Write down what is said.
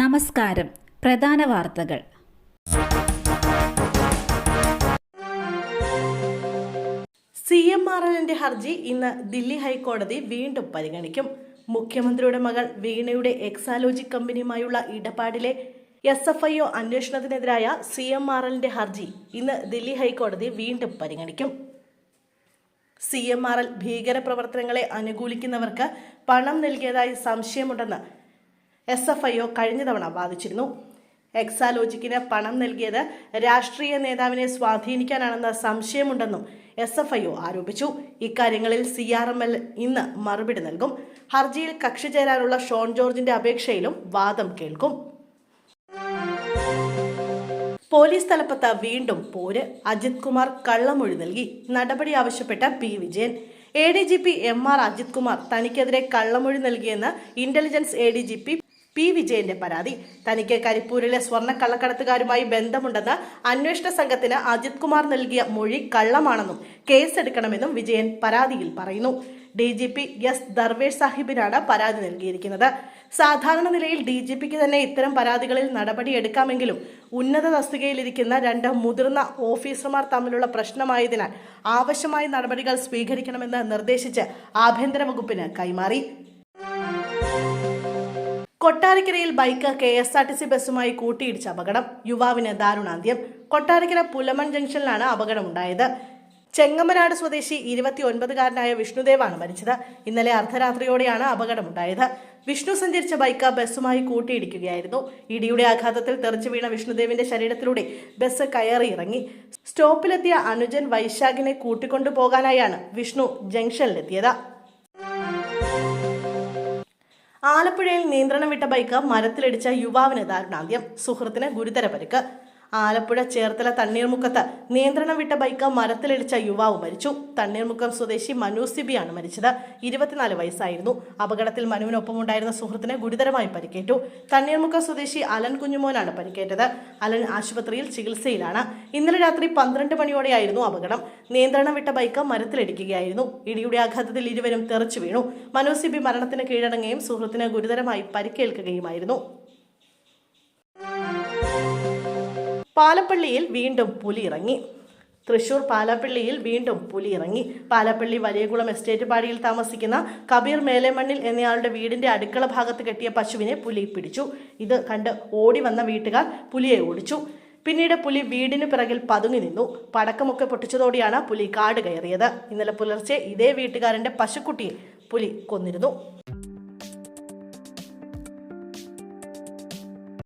നമസ്കാരം. പ്രധാന വാർത്തകൾ. സി എം ആർ ഹർജി ഇന്ന് ദില്ലി ഹൈക്കോടതി വീണ്ടും പരിഗണിക്കും. മുഖ്യമന്ത്രിയുടെ മകൾ വീണയുടെ എക്സാലോജി കമ്പനിയുമായുള്ള ഇടപാടിലെ എസ് എഫ് ഐ ഒ അന്വേഷണത്തിനെതിരായ സി എം ആർ എല്ലിന്റെ ഹർജി ഇന്ന് ദില്ലി ഹൈക്കോടതി വീണ്ടും പരിഗണിക്കും. സി എം ആർ എൽ ഭീകരപ്രവർത്തനങ്ങളെ അനുകൂലിക്കുന്നവർക്ക് പണം നൽകിയതായി സംശയമുണ്ടെന്ന് എസ് എഫ് ഐ ഒ കഴിഞ്ഞ തവണ ബാധിച്ചിരുന്നു എക്സാലോജിക്കിന് പണം നൽകിയത് രാഷ്ട്രീയ നേതാവിനെ സ്വാധീനിക്കാനാണെന്ന സംശയമുണ്ടെന്നും എസ് എഫ് ഐ ഒ ആരോപിച്ചു. ഇക്കാര്യങ്ങളിൽ സി ആർ എം എൽ ഇന്ന് മറുപടി നൽകും. ഹർജിയിൽ കക്ഷി ചേരാനുള്ള ഷോൺ ജോർജിന്റെ അപേക്ഷയിലും വാദം കേൾക്കും. പോലീസ് തലപ്പത്ത് വീണ്ടും പോര്. അജിത് കുമാർ കള്ളമൊഴി നൽകി. നടപടി ആവശ്യപ്പെട്ട P Vijayan. A D G P M R Ajith Kumar തനിക്കെതിരെ കള്ളമൊഴി നൽകിയെന്ന് intelligence A D G P P വിജയന്റെ പരാതി. തനിക്ക് കരിപ്പൂരിലെ സ്വർണ കള്ളക്കടത്തുകാരുമായി ബന്ധമുണ്ടെന്ന് അന്വേഷണ സംഘത്തിന് അജിത് കുമാർ നൽകിയ മൊഴി കള്ളമാണെന്നും കേസെടുക്കണമെന്നും വിജയൻ പരാതിയിൽ പറയുന്നു. D G P S Darvesh സാഹിബിനാണ് പരാതി നൽകിയിരിക്കുന്നത്. സാധാരണ നിലയിൽ ഡി ജി പിക്ക് തന്നെ ഇത്തരം പരാതികളിൽ നടപടിയെടുക്കാമെങ്കിലും ഉന്നത തസ്തികയിലിരിക്കുന്ന രണ്ട് മുതിർന്ന ഓഫീസർമാർ തമ്മിലുള്ള പ്രശ്നമായതിനാൽ ആവശ്യമായ നടപടികൾ സ്വീകരിക്കണമെന്ന് നിർദ്ദേശിച്ച് ആഭ്യന്തര വകുപ്പിന് കൈമാറി. കൊട്ടാരക്കരയിൽ bike K S R T C ബസ്സുമായി കൂട്ടിയിടിച്ച അപകടം. യുവാവിന് ദാരുണാന്ത്യം. കൊട്ടാരക്കര പുലമൺ ജംഗ്ഷനിലാണ് അപകടമുണ്ടായത്. ചെങ്ങമനാട് സ്വദേശി ഇരുപത്തി ഒൻപതുകാരനായ വിഷ്ണുദേവാണ് മരിച്ചത്. ഇന്നലെ അർദ്ധരാത്രിയോടെയാണ് അപകടമുണ്ടായത്. വിഷ്ണു സഞ്ചരിച്ച ബൈക്ക് ബസ്സുമായി കൂട്ടിയിടിക്കുകയായിരുന്നു. ഇടിയുടെ ആഘാതത്തിൽ തെറിച്ചു വീണ വിഷ്ണുദേവിന്റെ ശരീരത്തിലൂടെ ബസ് കയറി ഇറങ്ങി സ്റ്റോപ്പിലെത്തിയ അനുജൻ വൈശാഖിനെ കൂട്ടിക്കൊണ്ടു പോകാനായാണ് വിഷ്ണു ജംഗ്ഷനിലെത്തിയത്. ആലപ്പുഴയിൽ നിയന്ത്രണം വിട്ട ബൈക്ക് മരത്തിലിടിച്ച യുവാവിന് ദാരുണാന്ത്യം. സുഹൃത്തിന് ഗുരുതര പരിക്ക്. ആലപ്പുഴ ചേർത്തല തണ്ണീർമുക്കത്ത് നിയന്ത്രണം വിട്ട ബൈക്ക് മരത്തിലിടിച്ച യുവാവ് മരിച്ചു. തണ്ണീർമുക്കം സ്വദേശി മനു സിബിയാണ് മരിച്ചത്. ഇരുപത്തിനാല് വയസ്സായിരുന്നു. അപകടത്തിൽ മനുവിനൊപ്പമുണ്ടായിരുന്ന സുഹൃത്തിന് ഗുരുതരമായി പരിക്കേറ്റു. തണ്ണീർമുക്കം സ്വദേശി അലൻ കുഞ്ഞുമോനാണ് പരിക്കേറ്റത്. അലൻ ആശുപത്രിയിൽ ചികിത്സയിലാണ്. ഇന്നലെ രാത്രി പന്ത്രണ്ട് മണിയോടെയായിരുന്നു അപകടം. നിയന്ത്രണം വിട്ട ബൈക്ക് മരത്തിലിടിക്കുകയായിരുന്നു. ഇടിയുടെ ആഘാതത്തിൽ ഇരുവരും തെറിച്ചു വീണു. മനു സിബി മരണത്തിന് കീഴടങ്ങുകയും സുഹൃത്തിന് ഗുരുതരമായി പരിക്കേൽക്കുകയുമായിരുന്നു. പാലപ്പള്ളിയിൽ വീണ്ടും പുലി ഇറങ്ങി തൃശൂർ പാലപ്പള്ളിയിൽ വീണ്ടും പുലി ഇറങ്ങി പാലപ്പള്ളി വലിയകുളം എസ്റ്റേറ്റ് പാടിയിൽ താമസിക്കുന്ന കബീർ മേലേമണ്ണിൽ എന്നയാളുടെ വീടിന്റെ അടുക്കള ഭാഗത്ത് കെട്ടിയ പശുവിനെ പുലി പിടിച്ചു. ഇത് കണ്ട് ഓടി വന്ന വീട്ടുകാർ പുലിയെ ഓടിച്ചു. പിന്നീട് പുലി വീടിന് പിറകിൽ പതുങ്ങി നിന്നു. പടക്കമൊക്കെ പൊട്ടിച്ചതോടെയാണ് പുലി കാട് കയറിയത്. ഇന്നലെ പുലർച്ചെ ഇതേ വീട്ടുകാരന്റെ പശുക്കുട്ടിയെ പുലി കൊന്നിരുന്നു.